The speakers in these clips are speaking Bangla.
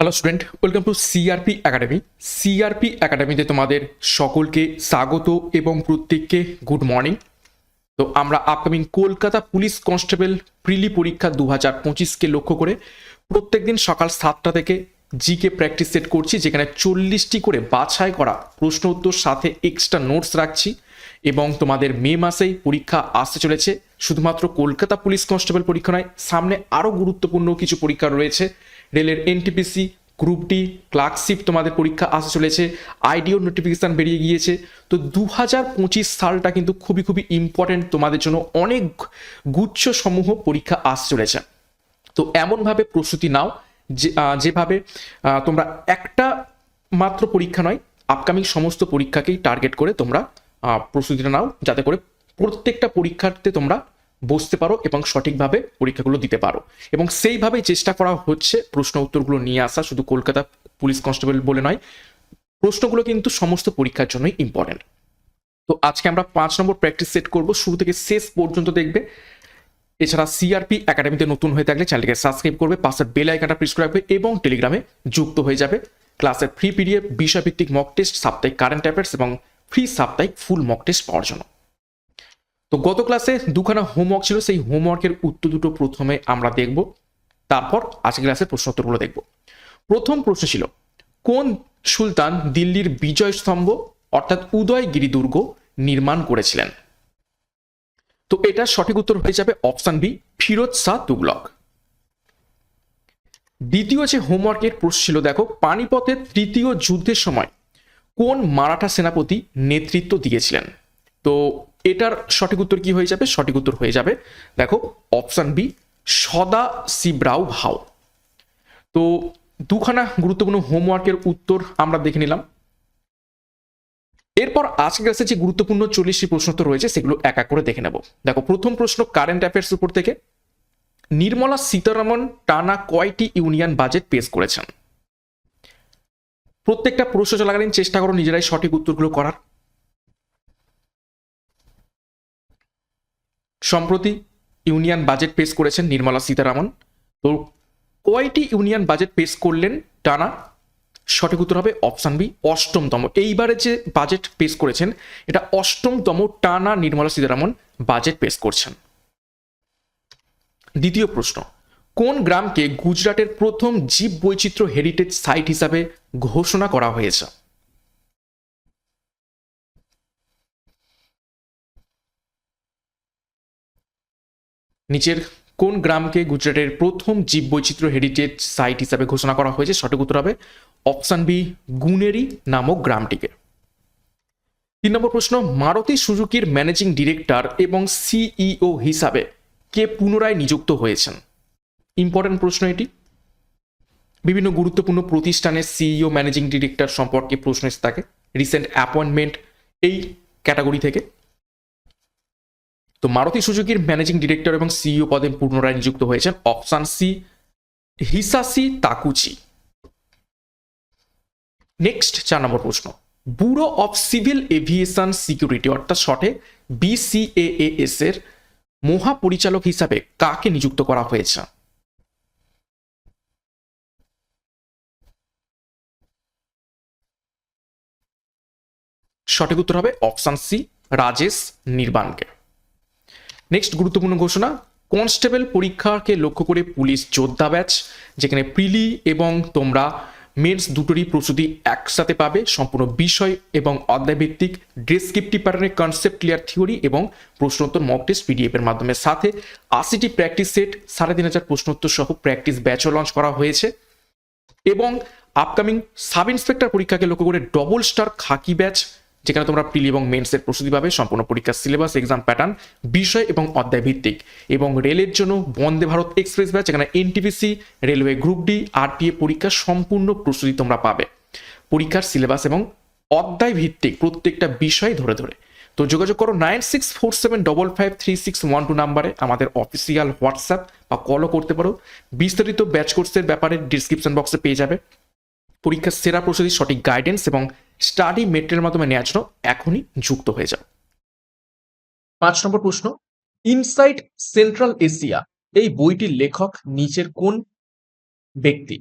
Hello student welcome to CRP academy CRP একাডেমিতে তোমাদের সকলকে স্বাগত এবং প্রত্যেককে গুড মর্নিং তো আমরা upcoming Kolkata police constable prelim পরীক্ষা দু হাজার পঁচিশকে লক্ষ্য করে প্রত্যেকদিন সকাল সাতটা থেকে জিকে প্র্যাকটিস সেট করছি, যেখানে চল্লিশটি করে বাছাই করা প্রশ্ন উত্তর, সাথে এক্সট্রা নোটস রাখছি এবং তোমাদের মে মাসেই পরীক্ষা আসতে চলেছে। শুধুমাত্র কলকাতা পুলিশ কনস্টেবল পরীক্ষা নয়, সামনে আরও গুরুত্বপূর্ণ কিছু পরীক্ষা রয়েছে। রেলের এনটিপিসি গ্রুপ ডি ক্লার্কশিপ তোমাদের পরীক্ষা আসতে চলেছে আইডিও নোটিফিকেশান বেরিয়ে গিয়েছে। তো দু হাজার পঁচিশ সালটা কিন্তু খুবই খুবই ইম্পর্টেন্ট তোমাদের জন্য অনেক গুচ্ছ সমূহ পরীক্ষা আসতে চলেছে। তো এমনভাবে প্রস্তুতি নাও যে যেভাবে তোমরা একটা মাত্র পরীক্ষা নয় আপকামিং সমস্ত পরীক্ষাকেই টার্গেট করে তোমরা প্রস্তুতিটা নাও, যাতে করে প্রত্যেকটা পরীক্ষার্থে তোমরা বসতে পারো এবং সঠিকভাবে পরীক্ষাগুলো দিতে পারো। এবং সেইভাবেই চেষ্টা করা হচ্ছে প্রশ্ন উত্তরগুলো নিয়ে আসা, শুধু কলকাতা পুলিশ কনস্টেবল বলে নয়, প্রশ্নগুলো কিন্তু সমস্ত পরীক্ষার জন্যই ইম্পর্টেন্ট তো আজকে আমরা পাঁচ নম্বর প্র্যাকটিস সেট করব, শুরু থেকে শেষ পর্যন্ত দেখবে। এছাড়া সিআরপি একাডেমিতে নতুন হয়ে থাকলে চ্যানেলকে সাবস্ক্রাইব করবে পাশের বেল আইকনটা প্রেস করে রাখবে এবং টেলিগ্রামে যুক্ত হয়ে যাবে। ক্লাসের ফ্রি পিডিএফ বিষয়ভিত্তিক মক টেস্ট সাপ্তাহিক কারেন্ট অ্যাফেয়ার্স এবং ফ্রি সাপ্তাহিক ফুল মক টেস্ট পাওয়ার জন্য। তো গত ক্লাসে দুখানা হোমওয়ার্ক ছিল, সেই হোমওয়ার্কের উত্তর দুটো প্রথমে আমরা দেখব। তারপর আজকে ক্লাসের প্রশ্ন উত্তরগুলো দেখব। প্রথম প্রশ্ন ছিল, কোন সুলতান দিল্লির বিজয় স্তম্ভ, অর্থাৎ উদয়গিরি দুর্গ নির্মাণ করেছিলেন? তো এটার সঠিক উত্তর হয়ে যাবে অপশন বি ফিরোজ শাহ তুগলক। দ্বিতীয় যে হোমওয়ার্কের প্রশ্ন ছিল, দেখো, পানিপথের তৃতীয় যুদ্ধের সময় কোন মারাঠা সেনাপতি নেতৃত্ব দিয়েছিলেন? তো এটার সঠিক উত্তর কি হয়ে যাবে? সঠিক উত্তর হয়ে যাবে, দেখো অপশন বি সদা শিবরাও ভাও। তো দুখানা গুরুত্বপূর্ণ হোমওয়ার্কের উত্তর আমরা দেখে নিলাম। এরপর আজকে কাছে যে গুরুত্বপূর্ণ চল্লিশটি প্রশ্ন তো রয়েছে, সেগুলো এক এক করে দেখে নেব। দেখো, প্রথম প্রশ্ন কারেন্ট অ্যাফেয়ার্স উপর থেকে, নির্মলা সীতারামন টানা কয়টি ইউনিয়ন বাজেট পেশ করেছেন? প্রত্যেকটা প্রশ্ন চলাকালীন চেষ্টা করো নিজেরাই সঠিক উত্তরগুলো করার। সম্প্রতি ইউনিয়ন বাজেট পেশ করেছেন নির্মলা সীতারামন। তো কয়টি ইউনিয়ন বাজেট পেশ করলেন টানা? সঠিক উত্তর হবে অপশান বি, অষ্টমতম। এইবারে যে বাজেট পেশ করেছেন, এটা অষ্টমতম টানা নির্মলা সীতারামন বাজেট পেশ করছেন। দ্বিতীয় প্রশ্ন, কোন গ্রামকে গুজরাটের প্রথম জীব বৈচিত্র্য হেরিটেজ সাইট হিসাবে ঘোষণা করা হয়েছে? নিচের কোন গ্রামকে গুজরাটের প্রথম জীব বৈচিত্র্য হেরিটেজ সাইট হিসাবে ঘোষণা করা হয়েছে? সঠিক উত্তর হবে অপশান বি গুনেরি নামক গ্রামটিকে। তিন নম্বর প্রশ্ন, মারুতি সুজুকির ম্যানেজিং ডিরেক্টর এবং সিইও হিসাবে কে পুনরায় নিযুক্ত হয়েছেন? ইম্পর্টেন্ট প্রশ্ন এটি। বিভিন্ন গুরুত্বপূর্ণ প্রতিষ্ঠানের সিইও ম্যানেজিং ডিরেক্টর সম্পর্কে প্রশ্ন এসে থাকে। রিসেন্ট অ্যাপয়েন্টমেন্ট এই ক্যাটাগরি থেকে। তো মারুতি সুজুকির ম্যানেজিং ডিরেক্টর এবং সিইও পদে পুনরায় নিযুক্ত হয়েছেন option C Hisashi Takeuchi. Next চার নম্বর প্রশ্ন। Bureau of civil aviation security অর্থাৎ শর্টে বিসিএএস এর মহাপরিচালক হিসাবে কাকে নিযুক্ত করা হয়েছে? সঠিক উত্তর হবে অপশান সি রাজেশ নির্বাণকে। নেক্সট গুরুত্বপূর্ণ ঘোষণা কনস্টেবল পরীক্ষাকে লক্ষ্য করে পুলিশ যোদ্ধা ব্যাচ যেখানে প্রিলি এবং তোমরা মেন্স দুটোরই প্রস্তুতি একসাথে পাবে, সম্পূর্ণ বিষয় এবং অধ্যায়ভিত্তিক ডেসক্রিপটিভ প্যাটার্নের কনসেপ্ট ক্লিয়ার থিওরি এবং প্রশ্নোত্তর মক টেস্ট পিডিএফ এর মাধ্যমে। সাথে আশিটি প্র্যাকটিস সেট সাড়ে তিন হাজার প্রশ্নোত্তর সহ প্র্যাকটিস ব্যাচও লঞ্চ করা হয়েছে। এবং আপকামিং সাব ইন্সপেক্টর পরীক্ষাকে লক্ষ্য করে ডবল স্টার খাকি ব্যাচ যেখানে তোমরা প্রিলি এবং মেন্সের প্রস্তুতি পাবে, সম্পূর্ণ পরীক্ষার সিলেবাস এক্সাম প্যাটার্ন বিষয় এবং অধ্যায় ভিত্তিক। এবং রেলের জন্য বন্দে ভারত এক্সপ্রেস ব্যাচ, যেখানে NTPC railway group D RPF পরীক্ষার সম্পূর্ণ প্রস্তুতি তোমরা পাবে। পরীক্ষার সিলেবাস এবং অধ্যায় ভিত্তিক প্রত্যেকটা বিষয় ধরে ধরে। তো যোগাযোগ করো nine six four seven double five three six one two নাম্বারে, আমাদের অফিসিয়াল হোয়াটসঅ্যাপ বা কলও করতে পারো। বিস্তারিত ব্যাচ কোর্সের ব্যাপারে ডিসক্রিপশন বক্সে পেয়ে যাবে। পরীক্ষার সেরা প্রস্তুতি সঠিক গাইডেন্স এবং স্টাডি মেটেরিয়াল মাধ্যমে নেওয়ার জন্য এখনই যুক্ত হয়ে যাও। পাঁচ নম্বর প্রশ্ন, ইনসাইট সেন্ট্রাল এশিয়া, এই বইটির লেখক নিচের কোন ব্যক্তি?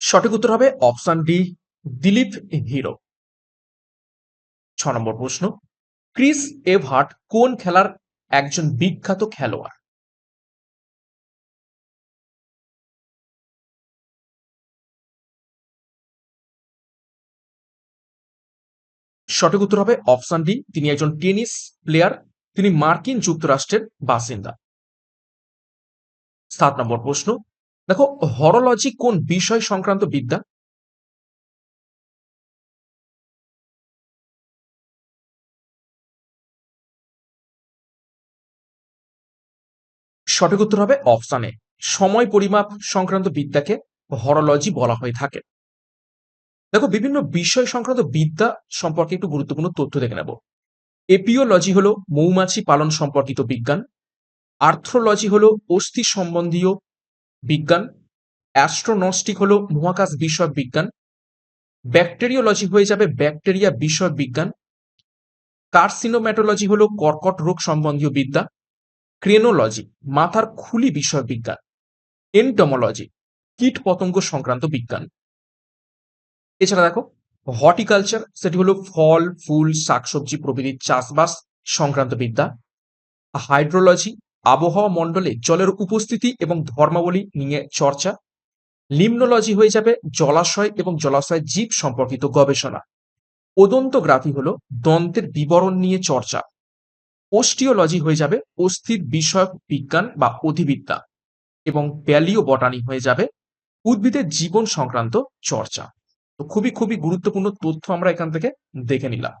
সঠিক উত্তর হবে অপশন ডি, দিলীপ হিরো। ছ নম্বর প্রশ্ন, ক্রিস এভার্ট কোন খেলার একজন বিখ্যাত খেলোয়াড়। সঠিক উত্তর হবে অপশন ডি, তিনি একজন টেনিস প্লেয়ার, তিনি মার্কিন যুক্তরাষ্ট্রের বাসিন্দা। সাত নম্বর প্রশ্ন, দেখো হরোলজি কোন বিষয় সংক্রান্ত বিদ্যা? সঠিক উত্তর হবে অপশানে সময় পরিমাপ সংক্রান্ত বিদ্যাকে হরোলজি বলা হয়ে থাকে। দেখো, বিভিন্ন বিষয় সংক্রান্ত বিদ্যা সম্পর্কে একটু গুরুত্বপূর্ণ তথ্য দেখে নেব। এপিওলজি হলো মৌমাছি পালন সম্পর্কিত বিজ্ঞান। আর্থ্রোলজি হলো অস্থি সম্বন্ধীয় বিজ্ঞান। অ্যাস্ট্রোনস্টিক হলো মহাকাশ বিষয়ক বিজ্ঞান। ব্যাকটেরিওলজি হয়ে যাবে ব্যাকটেরিয়া বিষয়ক বিজ্ঞান। কার্সিনোম্যাটোলজি হলো কর্কট রোগ সম্বন্ধীয় বিদ্যা। ক্রেনোলজি মাথার খুলি বিষয় বিজ্ঞান। এন্টমোলজি কীট পতঙ্গ সংক্রান্ত বিজ্ঞান। এছাড়া দেখো হর্টিকালচার সেটি হলো ফল, ফুল, শাকসবজি প্রভৃতির চাষবাস সংক্রান্ত বিদ্যা। হাইড্রোলজি আবহাওয়া মণ্ডলে জলের উপস্থিতি এবং ধর্মাবলী নিয়ে চর্চা। লিমনোলজি হয়ে যাবে জলাশয় এবং জলাশয় জীব সম্পর্কিত গবেষণা। ওদন্তগ্রাফি হলো দন্তের বিবরণ নিয়ে চর্চা। ওস্টিওলজি হয়ে যাবে অস্থির বিষয়ক বিজ্ঞান বা অধিবিদ্যা এবং প্যালিও বটানি হয়ে যাবে উদ্ভিদের জীবন সংক্রান্ত চর্চা। তো খুবই খুবই গুরুত্বপূর্ণ তথ্য আমরা এখান থেকে দেখে নিলাম।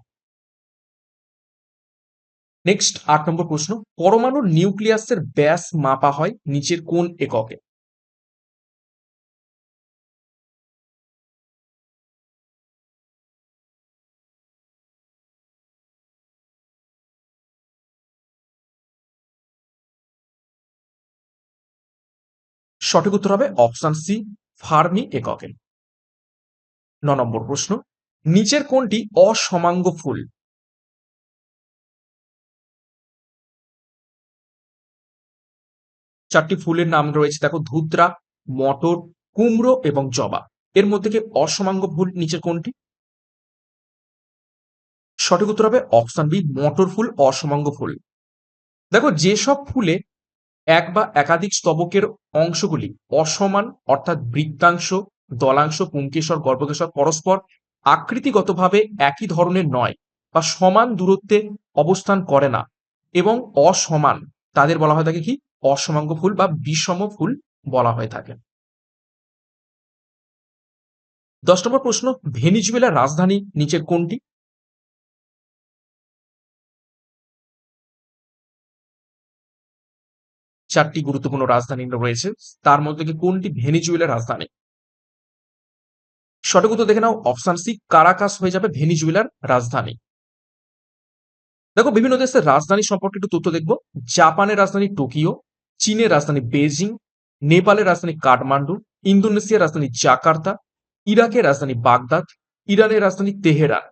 নেক্সট আট নম্বর প্রশ্ন পরমাণুর নিউক্লিয়াসের ব্যাস মাপা হয় নিচের কোন এককে? সঠিক উত্তর হবে অপশন সি, ফার্মি এককে। ন নম্বর প্রশ্ন, নিচের কোনটি অসমাঙ্গ ফুল? চারটি ফুলের নাম রয়েছে, দেখো, ধুত্রা, মটর, কুমড়ো এবং জবা। এর মধ্যে কি অসমাঙ্গ ফুল নিচের কোনটি? সঠিক উত্তর হবে অপশন বি, মটর ফুল, অসমাঙ্গ ফুল। দেখো, যেসব ফুলে এক বা একাধিক স্তবকের অংশগুলি অসমান, অর্থাৎ বৃত্তাংশ, দলাংশ পুঙ্কেশ্বর গর্ভকেশ্বর পরস্পর আকৃতিগতভাবে একই ধরনের নয় বা সমান দূরত্বে অবস্থান করে না এবং অসমান, তাদের বলা হয় থাকে কি? অসমাঙ্গ ফুল বা বিষম ফুল বলা হয়ে থাকে। দশ নম্বর প্রশ্ন, ভেনিজুয়েলার রাজধানী নিচের কোনটি? চারটি গুরুত্বপূর্ণ রাজধানী রয়েছে। তার মধ্যে কোনটি? ভেনিজুয়েলার রাজধানী। সঠিক উত্তর দেখে নাও। অপশন সি, কারাকাস হয়ে যাবে ভেনিজুয়েলার রাজধানী। দেখো, বিভিন্ন দেশের রাজধানী সম্পর্কে একটু তথ্য দেখব। জাপানের রাজধানী টোকিও, চীনের রাজধানী বেজিং নেপালের রাজধানী কাঠমান্ডু, ইন্দোনেশিয়ার রাজধানী জাকার্তা, ইরাকের রাজধানী বাগদাদ, ইরানের রাজধানী তেহরান,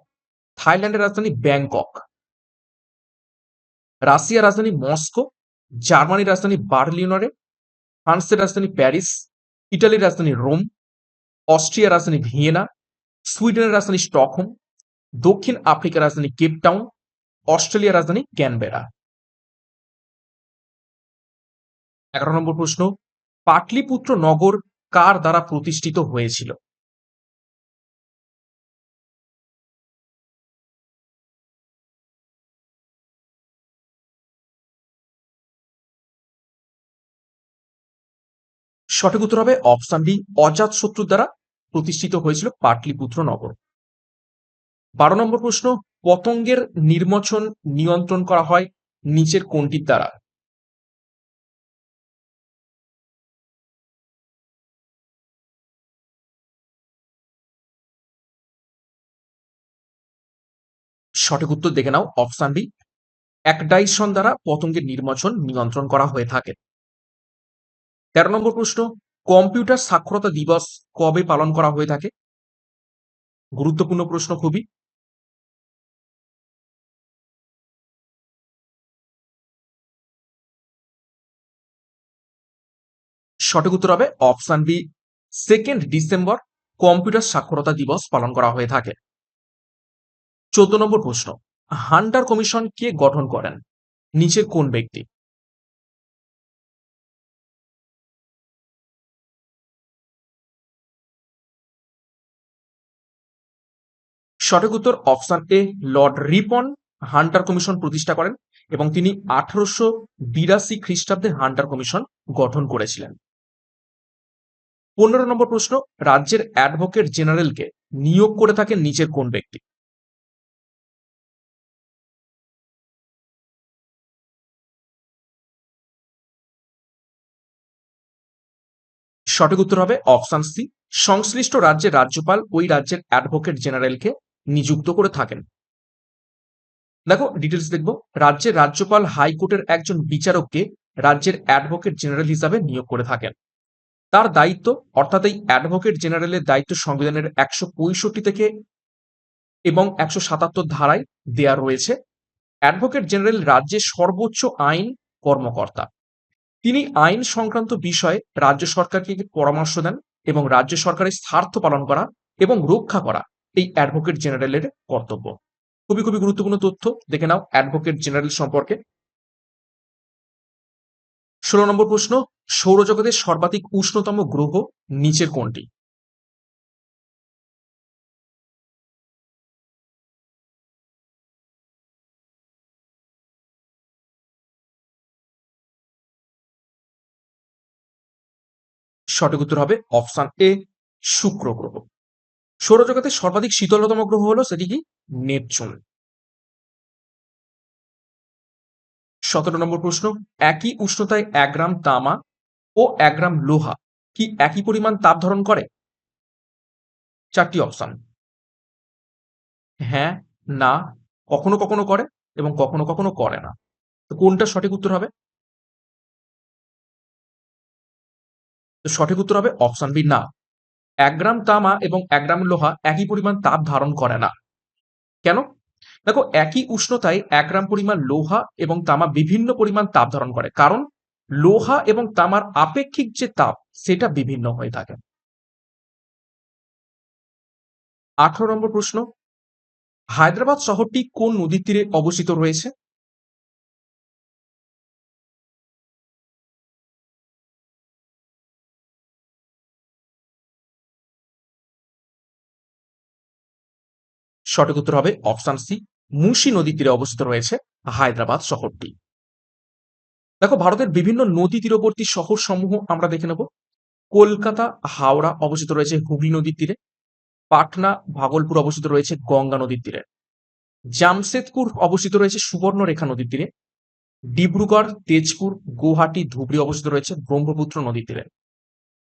থাইল্যান্ডের রাজধানী ব্যাংকক, রাশিয়ার রাজধানী মস্কো জার্মানির রাজধানী বার্লিনরে, ফ্রান্সের রাজধানী প্যারিস, ইটালির রাজধানী রোম, অস্ট্রিয়ার রাজধানী ভিয়েনা, সুইডেনের রাজধানী স্টকহোম, দক্ষিণ আফ্রিকার রাজধানী কেপটাউন অস্ট্রেলিয়ার রাজধানী ক্যানবেরা। এগারো নম্বর প্রশ্ন, পাটলিপুত্র নগর কার দ্বারা প্রতিষ্ঠিত হয়েছিল? সঠিক উত্তর হবে অপশন ডি, অজাত শত্রুর দ্বারা প্রতিষ্ঠিত হয়েছিল পাটলিপুত্র নগর। বারো নম্বর প্রশ্ন, পতঙ্গের নির্মচন নিয়ন্ত্রণ করা হয় নিচের কোনটির দ্বারা? সঠিক উত্তর দেখে নাও, অপশন বি একডাইশন দ্বারা পতঙ্গের নির্মচন নিয়ন্ত্রণ করা হয়ে থাকে। তেরো নম্বর প্রশ্ন, কম্পিউটার সাক্ষরতা দিবস কবে পালন করা হয়ে থাকে? গুরুত্বপূর্ণ প্রশ্ন খুবই। সঠিক উত্তর হবে option B second December computer সাক্ষরতা দিবস পালন করা হয়ে থাকে। চোদ্দ নম্বর প্রশ্ন, হান্টার কমিশন কে গঠন করেন? নিচের কোন ব্যক্তি? সঠিক উত্তর option A Lord Ripon Hunter commission প্রতিষ্ঠা করেন এবং তিনি আঠারোশো বিরাশি খ্রিস্টাব্দে হান্টার কমিশন গঠন করেছিলেন। পনেরো নম্বর প্রশ্ন, রাজ্যের অ্যাডভোকেট জেনারেলকে নিয়োগ করে থাকেন নিচের কোন ব্যক্তি? সঠিক উত্তর হবে অপশন সি, সংশ্লিষ্ট রাজ্যের রাজ্যপাল ওই রাজ্যের অ্যাডভোকেট জেনারেলকে নিযুক্ত করে থাকেন। দেখো ডিটেলস দেখব। রাজ্যের রাজ্যপাল হাইকোর্টের একজন বিচারককে রাজ্যের অ্যাডভোকেট জেনারেল হিসাবে নিয়োগ করে থাকেন। তার দায়িত্ব, অর্থাৎ এই অ্যাডভোকেট জেনারেলের দায়িত্ব সংবিধানের একশো পঁয়ষট্টি থেকে এবং একশো সাতাত্তর ধারায় দেয়া রয়েছে। অ্যাডভোকেট জেনারেল রাজ্যের সর্বোচ্চ আইন কর্মকর্তা। তিনি আইন সংক্রান্ত বিষয়ে রাজ্য সরকারকে পরামর্শ দেন এবং রাজ্য সরকারের স্বার্থ পালন করা এবং রক্ষা করা। এই অ্যাডভোকেট জেনারেলের কর্তব্য। খুবই খুবই গুরুত্বপূর্ণ তথ্য। দেখে নাও অ্যাডভোকেট জেনারেল সম্পর্কে। ষোলো নম্বর প্রশ্ন, সৌরজগতের সর্বাধিক উষ্ণতম গ্রহ নিচের কোনটি? সঠিক উত্তর হবে অপশন এ, শুক্র গ্রহ। সৌরজগতের সর্বাধিক শীতলতম গ্রহ হলো সেটি কি? নেপচুন। সতেরো নম্বর প্রশ্ন, একই উষ্ণতায় এক গ্রাম তামা ও এক গ্রাম লোহা কি একই পরিমাণ তাপ ধারণ করে? চারটি অপশন হ্যাঁ না, কখনো কখনো করে এবং কখনো কখনো করে না। তো কোনটা সঠিক উত্তর হবে? সঠিক উত্তর হবে অপশন বি না। এক গ্রাম তামা এবং এক গ্রাম লোহা একই পরিমাণ তাপ ধারণ করে না। কেন? দেখো, একই উষ্ণতায় এক গ্রাম পরিমাণ লোহা এবং তামা বিভিন্ন পরিমাণ তাপ ধারণ করে। কারণ, লোহা এবং তামার আপেক্ষিক যে তাপ, সেটা বিভিন্ন হয়ে থাকে। আঠারো নম্বর প্রশ্ন, হায়দ্রাবাদ শহরটি কোন নদীর তীরে অবস্থিত রয়েছে? সঠিক উত্তর হবে অপশন সি মুন্সি নদীর তীরে অবস্থিত রয়েছে হায়দ্রাবাদ শহরটি। দেখো, ভারতের বিভিন্ন নদী তীরবর্তী শহর সমূহ আমরা দেখে নেব। কলকাতা, হাওড়া অবস্থিত রয়েছে হুগলি নদীর তীরে। পাটনা, ভাগলপুর অবস্থিত রয়েছে গঙ্গা নদীর তীরে। জামশেদপুর অবস্থিত রয়েছে সুবর্ণরেখা নদীর তীরে। ডিব্রুগড়, তেজপুর, গুয়াহাটি, ধুবড়ি অবস্থিত রয়েছে ব্রহ্মপুত্র নদীর তীরে।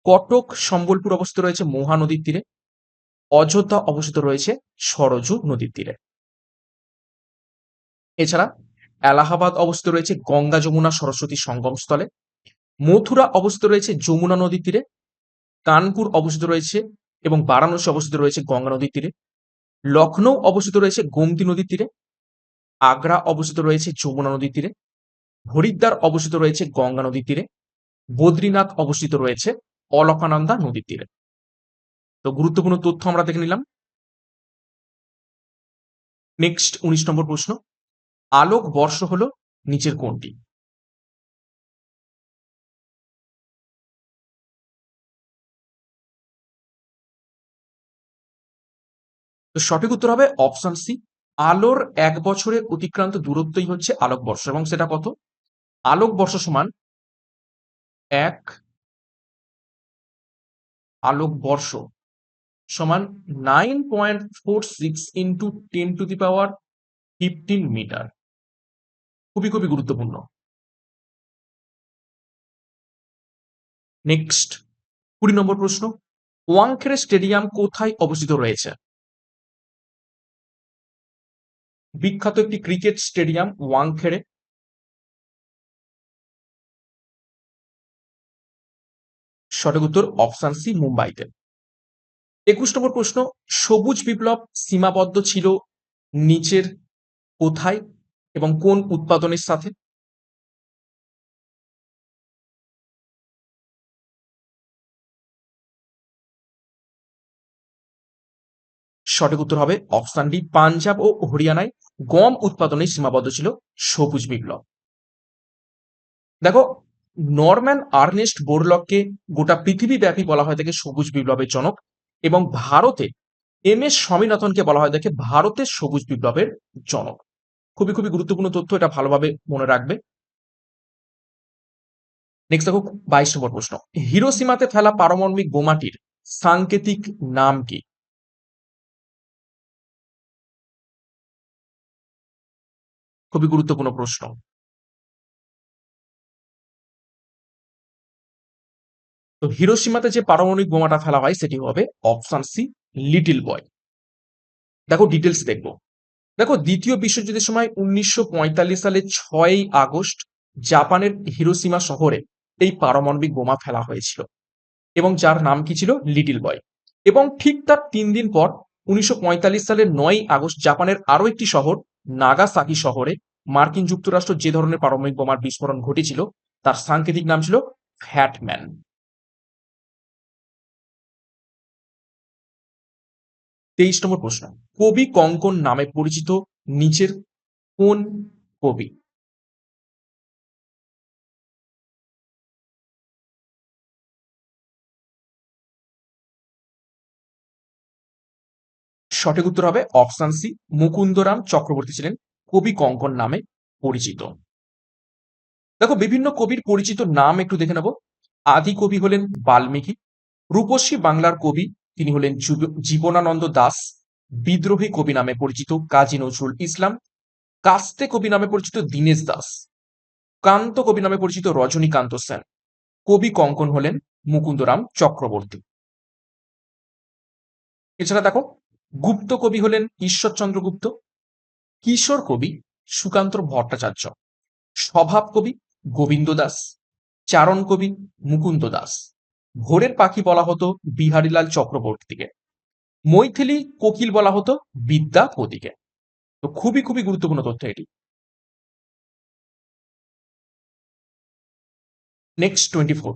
কটক, সম্বলপুর অবস্থিত রয়েছে মহা নদীর তীরে। অযোধ্যা অবস্থিত রয়েছে সরজু নদীর তীরে। এছাড়া এলাহাবাদ অবস্থিত রয়েছে গঙ্গা যমুনা সরস্বতী সঙ্গমস্থলে মথুরা অবস্থিত রয়েছে যমুনা নদীর তীরে। কানপুর অবস্থিত রয়েছে এবং বারাণসী অবস্থিত রয়েছে গঙ্গা নদীর তীরে। লখনৌ অবস্থিত রয়েছে গোমতী নদীর তীরে। আগ্রা অবস্থিত রয়েছে যমুনা নদীর তীরে। হরিদ্বার অবস্থিত রয়েছে গঙ্গা নদীর তীরে। বদ্রীনাথ অবস্থিত রয়েছে অলকানন্দা নদীর তীরে। তো গুরুত্বপূর্ণ তথ্য আমরা দেখে নিলাম। নেক্সট উনিশ নম্বর প্রশ্ন। আলোক বর্ষ হলো নিচের কোনটি তো সঠিক উত্তর হবে অপশন সি। আলোর এক বছরে অতিক্রান্ত দূরত্বই হচ্ছে আলোক বর্ষ এবং সেটা কত? আলোক বর্ষ সমান এক আলোক বর্ষ। সমান nine point four six into ten to the power fifteen metre খুবই খুবই গুরুত্বপূর্ণ। নেক্সট কুড়ি নম্বর প্রশ্ন, ওয়াংখেড়ে স্টেডিয়াম কোথায় অবস্থিত রয়েছে? বিখ্যাত একটি ক্রিকেট স্টেডিয়াম ওয়াংখেড়ে। সঠিক উত্তর অপশন সি, মুম্বাইতে। একুশ নম্বর প্রশ্ন, সবুজ বিপ্লব সীমাবদ্ধ ছিল নিচের কোথায় এবং কোন উৎপাদনের সাথে? সঠিক উত্তর হবে অপশন ডি, পাঞ্জাব ও হরিয়ানায় গম উৎপাদনে সীমাবদ্ধ ছিল সবুজ বিপ্লব। দেখো, নরম্যান আর্নেস্ট বোরলককে গোটা পৃথিবীব্যাপী বলা হয় থাকে সবুজ বিপ্লবের জনক। এবং ভারতে এম এস স্বামীনাথনকে বলা হয়, দেখে ভারতের সবুজ বিপ্লবের জনক। খুবই খুবই গুরুত্বপূর্ণ তথ্য, এটা ভালোভাবে মনে রাখবে। নেক্সট দেখো, বাইশ নম্বর প্রশ্ন। হিরোসীমাতে ফেলা পারমাণবিক বোমাটির সাংকেতিক নাম কি? খুবই গুরুত্বপূর্ণ প্রশ্ন। তো হিরোসীমাতে যে পারমাণবিক বোমাটা ফেলা হয়, সেটি হবে অপশন সি, লিটিল বয়। দেখো ডিটেলস দেখব। দেখো দ্বিতীয় বিশ্বযুদ্ধের সময় উনিশশো সালের ছয়ই আগস্ট জাপানের হিরোসীমা শহরে এই পারমাণবিক বোমা ফেলা হয়েছিল এবং যার নাম কি ছিল? Little boy. এবং ঠিক তার তিন দিন পর উনিশশো সালের নয় আগস্ট জাপানের আরও একটি শহর, নাগাসাকি শহরে মার্কিন যুক্তরাষ্ট্র যে ধরনের পারমাণবিক বোমার বিস্ফোরণ ঘটেছিল, তার সাংকেতিক নাম ছিল ফ্যাটম্যান তেইশ নম্বর প্রশ্ন। কবি কঙ্কন নামে পরিচিত নিচের কোন কবি? সঠিক উত্তর হবে অপশন সি, মুকুন্দরাম চক্রবর্তী ছিলেন কবি কঙ্কন নামে পরিচিত। দেখো, বিভিন্ন কবির পরিচিত নাম একটু দেখে নেব। আদি কবি হলেন বাল্মীকি, রূপসী বাংলার কবি তিনি হলেন জীবনানন্দ দাস, বিদ্রোহী কবি নামে পরিচিত কাজী নজরুল ইসলাম, কাস্তে কবি নামে পরিচিত দীনেশ দাস, কান্ত কবি নামে পরিচিত রজনীকান্ত সেন, কবি কঙ্কন হলেন মুকুন্দরাম চক্রবর্তী। এছাড়া দেখো, গুপ্ত কবি হলেন ঈশ্বরচন্দ্র গুপ্ত, কিশোর কবি সুকান্ত ভট্টাচার্য, স্বভাব কবি গোবিন্দ দাস, চারণ কবি মুকুন্দ দাস। ভোরের পাখি বলা হতো বিহারীলাল চক্রবর্তীকে। মৈথিলি কোকিল বলা হতো বিদ্যাপতিকে তো খুবই খুবই গুরুত্বপূর্ণ তথ্য এটি। নেক্সট টোয়েন্টি ফোর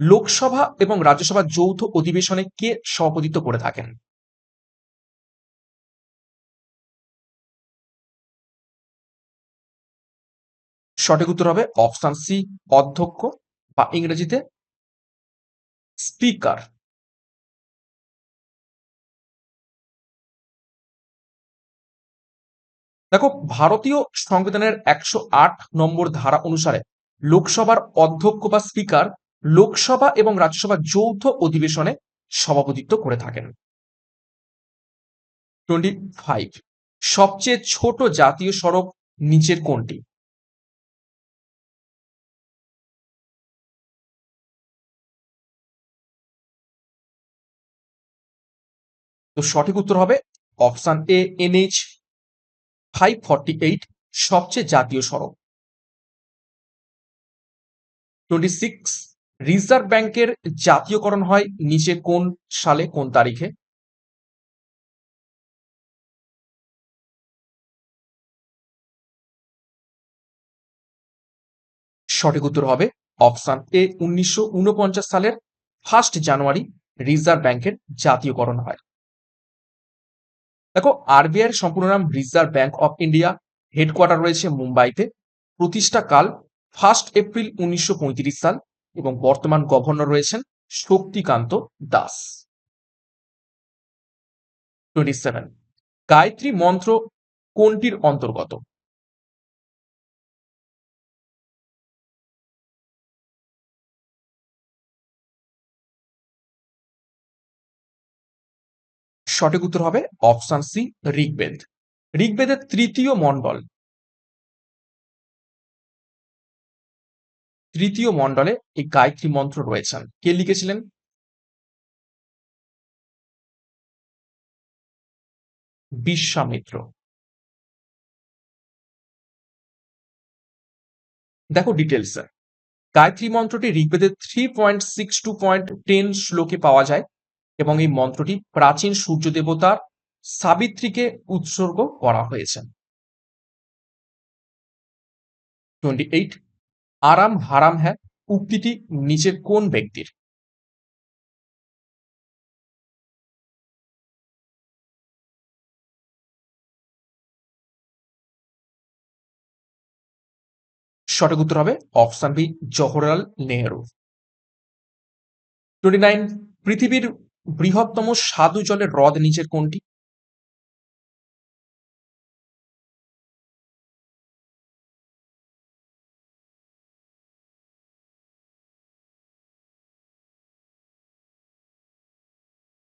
লোকসভা এবং রাজ্যসভা যৌথ অধিবেশনে কে সভাপতিত্ব করে থাকেন? সঠিক উত্তর হবে অপশন সি, অধ্যক্ষ, বা ইংরেজিতে স্পিকার। দেখো, ভারতীয় সংবিধানের একশো আট নম্বর ধারা অনুসারে লোকসভার অধ্যক্ষ বা স্পিকার লোকসভা এবং রাজ্যসভা যৌথ অধিবেশনে সভাপতিত্ব করে থাকেন। টোয়েন্টি ফাইভ, সবচেয়ে ছোট জাতীয় সড়ক নিচের কোনটি? তো সঠিক উত্তর হবে option A, NH five forty eight, সবচেয়ে জাতীয় সড়ক। টোয়েন্টি সিক্স, রিজার্ভ ব্যাংকের জাতীয়করণ হয় নিচে কোন সালে, কোন তারিখে? সঠিক উত্তর হবে অপশন এ, উনিশশো উনপঞ্চাশ সালের ফার্স্ট জানুয়ারি, রিজার্ভ ব্যাংকের জাতীয়করণ হয়। দেখো আরবিআই সম্পূর্ণ নাম reserve bank of India headquarter রয়েছে মুম্বাইতে। প্রতিষ্ঠা কাল ফার্স্ট এপ্রিল উনিশশো পঁয়ত্রিশ সাল এবং বর্তমান গভর্নর রয়েছেন শক্তিকান্ত দাস। টোয়েন্টি সেভেন গায়ত্রী মন্ত্র কোনটির অন্তর্গত? সঠিক উত্তর হবে অপশন সি, ঋগ্বেদ। ঋগ্বেদের তৃতীয় মণ্ডল। তৃতীয় মণ্ডলে এই গায়ত্রী মন্ত্র রয়েছেন। কে লিখেছিলেন? বিশ্বামিত্র দেখো ডিটেলস গায়ত্রী মন্ত্রটি ঋগ্বেদের three point six two point ten শ্লোকে পাওয়া যায়। এবং এই মন্ত্রটি প্রাচীন সূর্য দেবতার সাবিত্রীকে উৎসর্গ করা হয়েছে। টোয়েন্টি এইট আরাম হারাম হ্যাঁ উক্তিটি নিচে কোন ব্যক্তির? সঠিক উত্তর হবে option B, Jawaharlal Nehru. Twenty nine পৃথিবীর বৃহত্তম স্বাদু জলের হ্রদ নিচের কোনটি?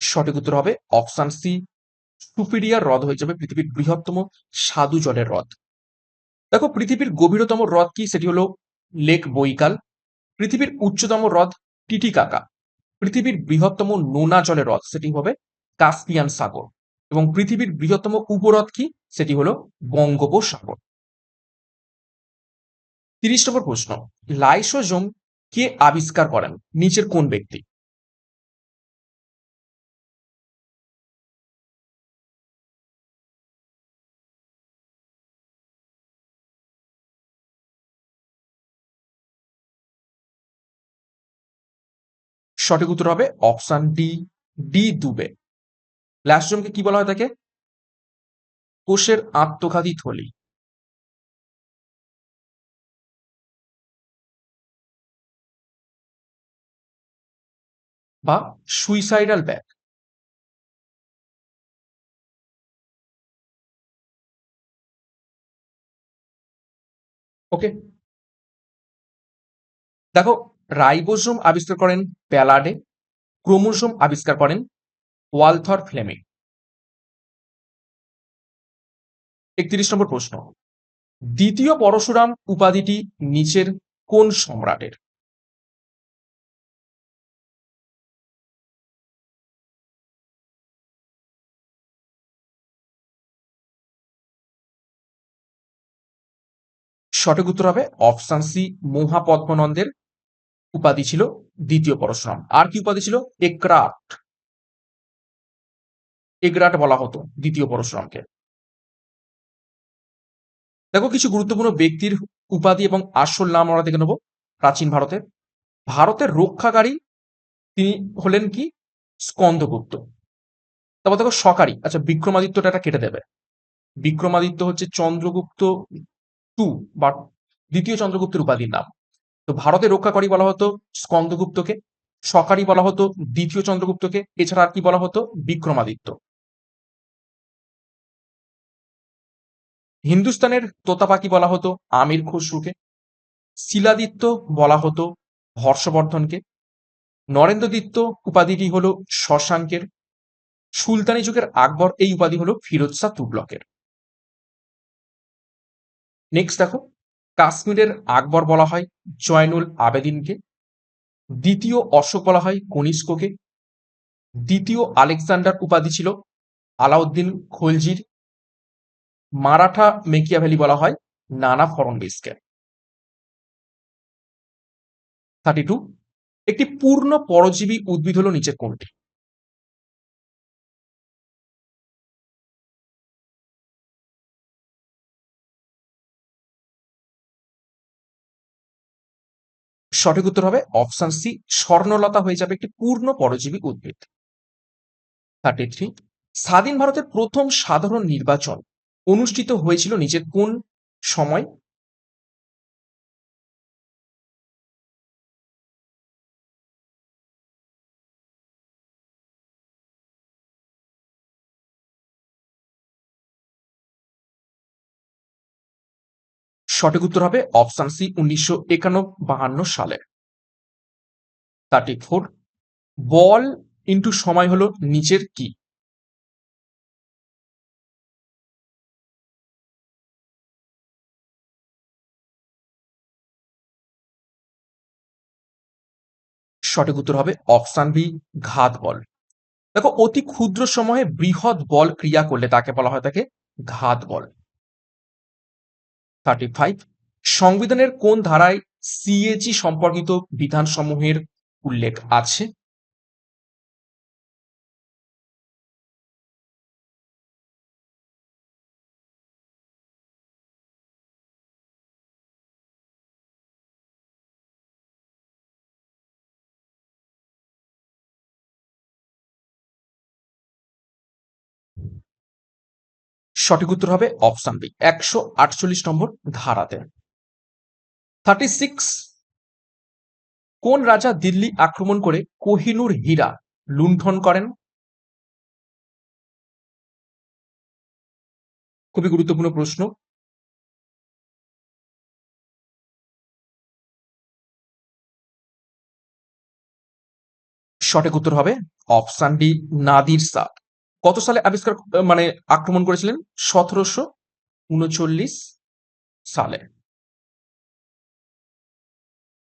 সঠিক উত্তর হবে অপশন সি, সুপিরিয়ার হ্রদ হয়ে যাবে পৃথিবীর বৃহত্তম স্বাদু জলের হ্রদ। দেখো, পৃথিবীর গভীরতম হ্রদ কি? সেটি হলো লেক বৈকাল। পৃথিবীর উচ্চতম হ্রদ টিটিকাকা। পৃথিবীর বৃহত্তম নোনা জলের হ্রদ, সেটি হবে কাস্পিয়ান সাগর। এবং পৃথিবীর বৃহত্তম উপহ্রদ কি? সেটি হলো বঙ্গোপসাগর। তিরিশ নম্বর প্রশ্ন, লাইসোজোম কে আবিষ্কার করেন? নিচের কোন ব্যক্তি? সঠিক উত্তর হবে অপশন ডি ডি দুবে। লাইসোজোমকে কি বলা হয় তাকে? কোষের আত্মঘাতী থলি। বা সুইসাইডাল ব্যাগ ওকে দেখো রাইবোসোম আবিষ্কার করেন প্যালাডে ক্রোমোসোম আবিষ্কার করেন ওয়ালথর ফ্লেমিং। একত্রিশ নম্বর প্রশ্ন। দ্বিতীয় পরশুরাম উপাধিটি নিচের কোন সম্রাটের? সঠিক উত্তর হবে অপশন সি, মহাপদ্মনন্দের উপাধি ছিল দ্বিতীয় পরশুরাম। আর কি উপাধি ছিল? একরাট। এগরাট বলা হতো দ্বিতীয় পরশুরামকে। দেখো, কিছু গুরুত্বপূর্ণ ব্যক্তির উপাধি এবং আসল নাম আমরা দেখে নেব প্রাচীন ভারতে ভারতের রক্ষাকারী তিনি হলেন কি? স্কন্দগুপ্ত তারপর দেখো, সকারী। আচ্ছা বিক্রমাদিত্যটা এটা কেটে দেবে। বিক্রমাদিত্য হচ্ছে চন্দ্রগুপ্ত টু বা দ্বিতীয় চন্দ্রগুপ্তের উপাধির নাম। তো ভারতের রক্ষাকারী বলা হতো স্কন্দগুপ্তকে সকারী বলা হতো দ্বিতীয় চন্দ্রগুপ্তকে, এছাড়া আর কি বলা হতো? বিক্রমাদিত্য। হিন্দুস্তানের তোতা পাখি বলা হতো আমির খসরুকে, শিলাদিত্য বলা হতো হর্ষবর্ধনকে, নরেন্দ্রদিত্য উপাধিটি হলো শশাঙ্কের, সুলতানি যুগের আকবর এই উপাধি হলো ফিরোজ শাহ তুগলকের। নেক্সট দেখো। কাশ্মীরের আকবর বলা হয় জয়নুল আবেদিনকে। দ্বিতীয় অশোক বলা হয় কনিষ্ককে। দ্বিতীয় আলেকজান্ডার উপাধি ছিল আলাউদ্দিন খলজির। মারাঠা মেকিয়াভেলি বলা হয় নানা ফরনবিসকে থার্টি টু একটি পূর্ণ পরজীবী উদ্ভিদ হলো নিচের কোনটি সঠিক উত্তর হবে অপশন সি, স্বর্ণলতা হয়ে যাবে একটি পূর্ণ পরজীবী উদ্ভিদ। থার্টি থ্রি স্বাধীন ভারতের প্রথম সাধারণ নির্বাচন অনুষ্ঠিত হয়েছিল নিজের কোন সময়? সঠিক উত্তর হবে অপশন সি, উনিশশো একান্ন সালে। থার্টি ফোর বল ইন্টু সময় হলো নিচের কি? সঠিক উত্তর হবে অপশান বি, ঘাত বল। দেখো, অতি ক্ষুদ্র সময়ে বৃহৎ বল ক্রিয়া করলে তাকে বলা হয় তাকে ঘাত বল। থার্টি ফাইভ সংবিধানের কোন ধারায় সিএজি সম্পর্কিত বিধানসমূহের উল্লেখ আছে? সঠিক উত্তর হবে অপশন বি, একশো আটচল্লিশ নম্বর ধারাতে। থার্টি সিক্স, কোন রাজা দিল্লি আক্রমণ করে কোহিনুর হীরা লুণ্ঠন করেন? খুবই গুরুত্বপূর্ণ প্রশ্ন। সঠিক উত্তর হবে অপশন ডি, নাদির শাহ কত সালে আবিষ্কার মানে আক্রমণ করেছিলেন? সতেরোশো উনচল্লিশ সালে।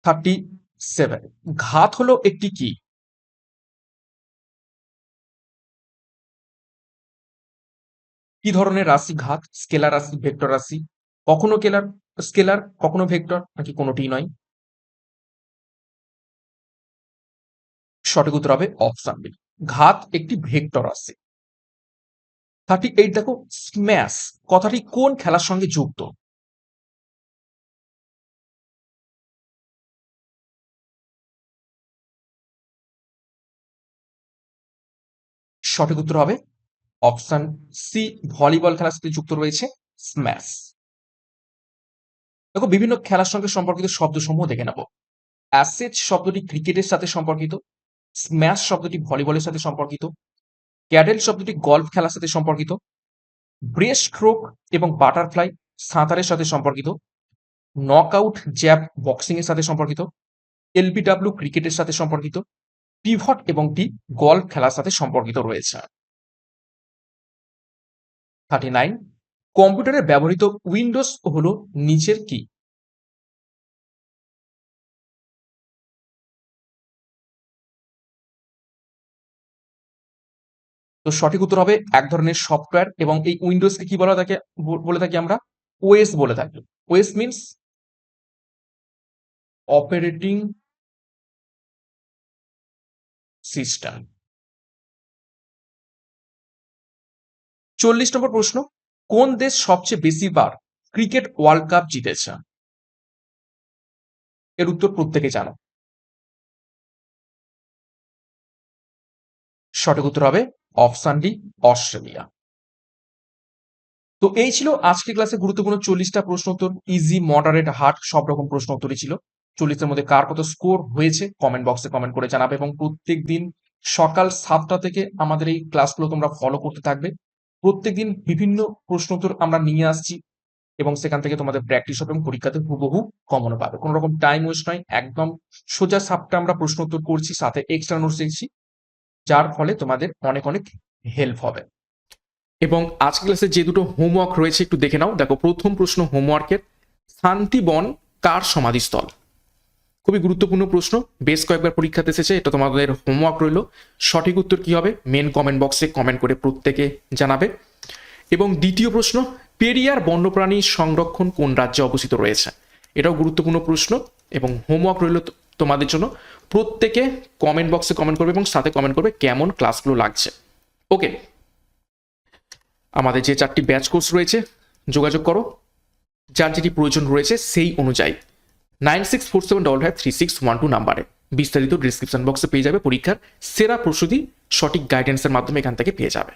Thirty seven. ঘাত হলো একটি কি? কি ধরনের রাশি ঘাত? স্কেলার রাশি, ভেক্টর রাশি? কখনো কেলার, স্কেলার, কখনো ভেক্টর? নাকি কোনোটি নয়? সঠিক উত্তর হবে অপশন বি ঘাত একটি ভেক্টর রাশি থার্টি এইট দেখো স্ম্যাশ কথাটি কোন খেলার সঙ্গে যুক্ত? সঠিক উত্তর হবে অপশন সি ভলিবল খেলার সাথে যুক্ত রয়েছে স্ম্যাশ দেখো, বিভিন্ন খেলার সঙ্গে সম্পর্কিত শব্দসমূহ দেখে নেব। অ্যাসেজ শব্দটি ক্রিকেটের সাথে সম্পর্কিত স্ম্যাশ শব্দটি ভলিবলের সাথে সম্পর্কিত ক্যাডেল শব্দটি গল্ফ খেলার সাথে সম্পর্কিত ব্রেস্ট স্ট্রোক এবং বাটারফ্লাই সাঁতারের সাথে সম্পর্কিত, নকআউট জ্যাব বক্সিং এর সাথে সম্পর্কিত, এলবিডাব্লিউ ক্রিকেটের সাথে সম্পর্কিত, পিভট এবং টি গল্ফ খেলার সাথে সম্পর্কিত রয়েছে। থার্টি নাইন, কম্পিউটারে ব্যবহৃত উইন্ডোজ হলো নিচের কি? তো সঠিক উত্তর হবে এক ধরনের সফটওয়্যার এবং এই উইন্ডোজকে কি বলা থাকে বলে থাকি আমরা? ওএস বলে থাকি। ওএস মিনস অপারেটিং সিস্টেম চল্লিশ নম্বর প্রশ্ন, কোন দেশ সবচেয়ে বেশি বার ক্রিকেট ওয়ার্ল্ড কাপ জিতেছে? এর উত্তর প্রত্যেকে জানো। সঠিক উত্তর হবে অপশন ডি অস্ট্রেলিয়া। তো এই ছিল আজকে ক্লাসে গুরুত্বপূর্ণ চল্লিশটা প্রশ্ন উত্তর। ইজি মডারেট হার্ড সব রকম প্রশ্ন উত্তরই ছিল। চল্লিশের মধ্যে কার কত স্কোর হয়েছে কমেন্ট বক্সে কমেন্ট করে জানাবে এবং প্রত্যেক দিন সকাল সাতটা থেকে আমাদের এই ক্লাসগুলো তোমরা ফলো করতে থাকবে। প্রত্যেকদিন বিভিন্ন প্রশ্ন উত্তর আমরা নিয়ে আসছি এবং সেখান থেকে তোমাদের প্র্যাকটিস হবে এবং পরীক্ষাতে হুবহু কমনও পাবে। কোনো রকম টাইম ওয়েস্ট নয়, একদম সোজা সাপটা আমরা প্রশ্ন উত্তর করছি, সাথে এক্সট্রা নোটস দিচ্ছি যার ফলে তোমাদের অনেক অনেক হেল্প হবে। এবং আজ ক্লাসে যে দুটো হোমওয়ার্ক রয়েছে একটু দেখে নাও। দেখো, প্রথম প্রশ্ন হোমওয়ার্কের শান্তিবন কার সমাধিস্থল? খুবই গুরুত্বপূর্ণ প্রশ্ন। বেশ কয়েকবার পরীক্ষাতে এসেছে, এটা তোমাদের হোমওয়ার্ক রইল। সঠিক উত্তর কি হবে? মেন কমেন্ট বক্সে কমেন্ট করে প্রত্যেকে জানাবে। এবং দ্বিতীয় প্রশ্ন, পেরিয়ার বন্যপ্রাণী সংরক্ষণ কোন রাজ্যে অবস্থিত রয়েছে? এটাও গুরুত্বপূর্ণ প্রশ্ন এবং হোমওয়ার্ক রইল তোমাদের জন্য। প্রত্যেকে কমেন্ট বক্সে কমেন্ট করবে এবং সাথে কমেন্ট করবে কেমন ক্লাসগুলো লাগছে। ওকে আমাদের যে চারটি ব্যাচ কোর্স রয়েছে, যোগাযোগ করো। যার যেটি প্রয়োজন রয়েছে সেই অনুযায়ী। Nine six four seven double five three six one two নাম্বারে বিস্তারিত ডিসক্রিপশন বক্সে পেয়ে যাবে পরীক্ষার সেরা প্রস্তুতি, সঠিক গাইডেন্সের মাধ্যমে এখান থেকে পেয়ে যাবে।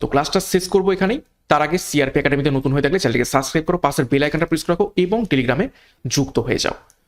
তো ক্লাসটা শেষ করব এখানেই। তার আগে সিআরপি একাডেমিতে নতুন হয়ে থাকলে চ্যানেলটিকে সাবস্ক্রাইব করো, পাশের বেল আইকনটা প্রেস রাখো এবং টেলিগ্রামে যুক্ত হয়ে যাও।